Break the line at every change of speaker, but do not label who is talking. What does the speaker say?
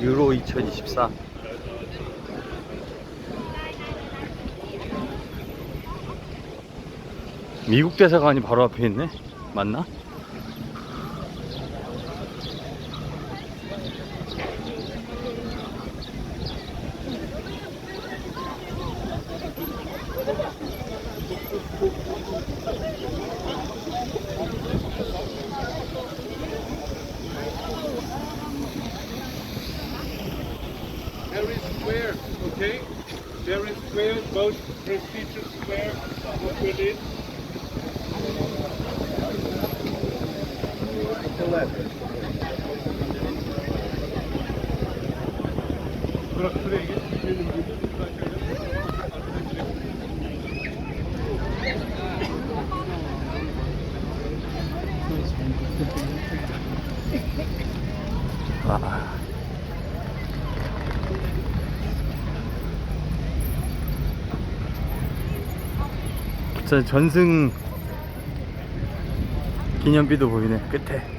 유로 2024 미국 대사관이 바로 앞에 있네 맞나?
Square, okay? There is square, both prestigious square, what we did. Git.
저 전승 기념비도 보이네 끝에